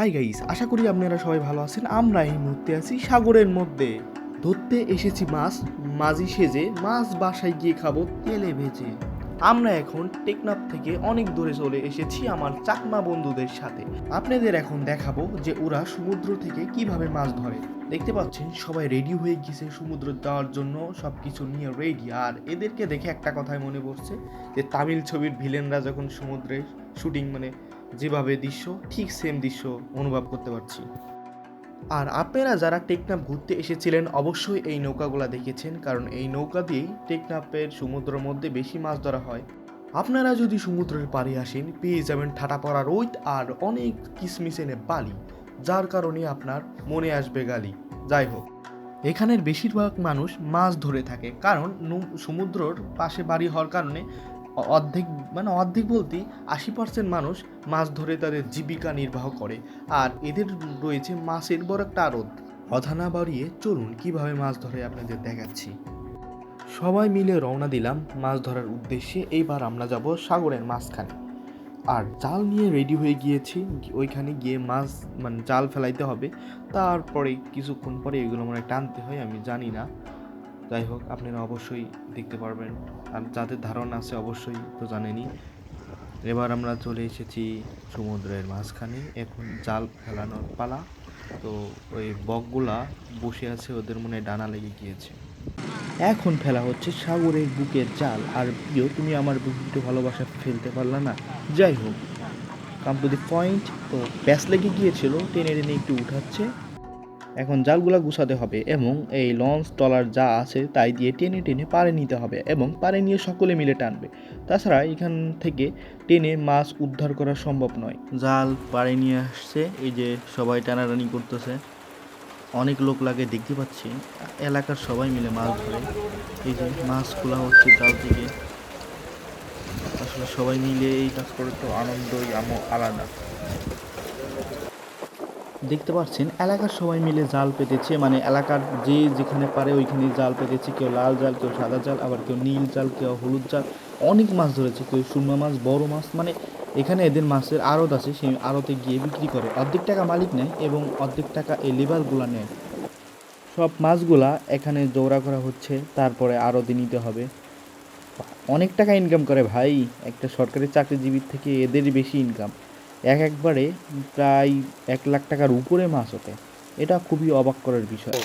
Hi guys আশা করি আপনারা সবাই ভালো আছেন। আমরা এই মুহূর্তে আছি সাগরের মধ্যে। ধরতে এসেছি মাছ, মাঝি সেজে মাছ বাসায় গিয়ে খাব, তেলে ভেজে। আমরা এখন টেকনাফ থেকে অনেক দূরে চলে এসেছি আমার চাকমা বন্ধুদের সাথে। আপনাদের এখন দেখাবো যে ওরা সমুদ্র থেকে কীভাবে মাছ ধরে। দেখতে পাচ্ছেন, সবাই রেডি হয়ে গেছে সমুদ্র যাওয়ার জন্য সব কিছু নিয়ে রেডি আর এদেরকে দেখে একটা কথাই মনে পড়ছে যে তামিল ছবির ভিলেনরা যখন সমুদ্রে শুটিং মানে যেভাবে দৃশ্য, ঠিক সেম দৃশ্য অনুভব করতে পারছি। আর আপনারা যারা টেকনাফ ঘুরতে এসেছিলেন, অবশ্যই এই নৌকাগুলো দেখেছেন, কারণ এই নৌকা দিয়েই টেকনাফের সমুদ্রের মধ্যে বেশি মাছ ধরা হয়। আপনারা যদি সমুদ্রের পাড়ে আসেন, পেয়ে যাবেন ঠাটা পড়া রোদ আর অনেক কিসমিস এনে বালি, যার কারণে আপনার মনে আসবে গালি। যাই হোক, এখানের বেশিরভাগ মানুষ মাছ ধরে থাকে, কারণ সমুদ্রর পাশে বাড়ি হওয়ার কারণে অর্ধেক মানে অর্ধেক বলতে আশি পার্সেন্ট মানুষ মাছ ধরে তাদের জীবিকা নির্বাহ করে। আর এদের রয়েছে মাছের বড় একটা আড়ত। কথা না বাড়িয়ে চলুন, কীভাবে মাছ ধরে আপনাদের দেখাচ্ছি। সবাই মিলে রওনা দিলাম মাছ ধরার উদ্দেশ্যে। এইবার আমরা যাব সাগরের মাঝখানে। আর জাল নিয়ে রেডি হয়ে গিয়েছি। ওইখানে গিয়ে মাছ মানে জাল ফেলাইতে হবে। তারপরে কিছুক্ষণ পরে এগুলো মানে টানতে হয়, আমি জানি না। যাই হোক, আপনারা অবশ্যই দেখতে পারবেন। আর যাদের ধারণা আছে, অবশ্যই তো জানেনই। এবার আমরা চলে এসেছি সমুদ্রের মাঝখানে। এখন জাল ফেলানোর পালা। তো ওই বকগুলা বসে আছে, ওদের মনে ডানা লেগে গিয়েছে। এখন ফেলা হচ্ছে সাগরের বুকের জাল। আর প্রিয়, তুমি আমার বুকে একটু ভালোবাসা ফেলতে পারলা না। যাই হোক কাম টু দি পয়েন্ট তো প্যাস লেগে গিয়েছিল। টেনে টেনে একটু উঠাচ্ছে। এখন জালগুলা গুছাতে হবে এবং এই লঞ্চ টলার যা আছে তাই দিয়ে টেনে টেনে পাড়ে নিতে হবে এবং পাড়ে নিয়ে সকলে মিলে টানবে। তাছাড়া এখান থেকে টেনে মাছ উদ্ধার করা সম্ভব নয়। জাল পাড়ে নিয়ে আসছে, এই যে সবাই টানাটানি করতেছে। অনেক লোক লাগে, দেখতে পাচ্ছি। এলাকার সবাই মিলে মাছ ধরে। এই যে মাছ খোলা হচ্ছে জাল থেকে। আসলে সবাই মিলে এই কাজ করে তো আনন্দই আলাদা। দেখতে পাচ্ছেন, এলাকার সবাই মিলে জাল পেতেছে। মানে এলাকার যে যেখানে পারে ওইখানে জাল পেতেছে। কেউ লাল জাল, কেউ সাদা জাল, আবার কেউ নীল জাল, কেউ হলুদ জাল। অনেক মাছ ধরেছে, কেউ সুরমা মাছ, বড় মাছ। মানে এখানে এদের মাছের আড়ত আছে, সেই আড়তে গিয়ে বিক্রি করে। অর্ধেক টাকা মালিক নেয় এবং অর্ধেক টাকা এই লেবারগুলা নেয়। সব মাছগুলা এখানে জোড়া করা হচ্ছে, তারপরে আড়তে নিতে হবে। অনেক টাকা ইনকাম করে ভাই, একটা সরকারি চাকরিজীবীর থেকে এদেরই বেশি ইনকাম এক একবারে প্রায় এক লাখ টাকার উপরে মাছ ওঠে। এটা খুবই অবাক করার বিষয়।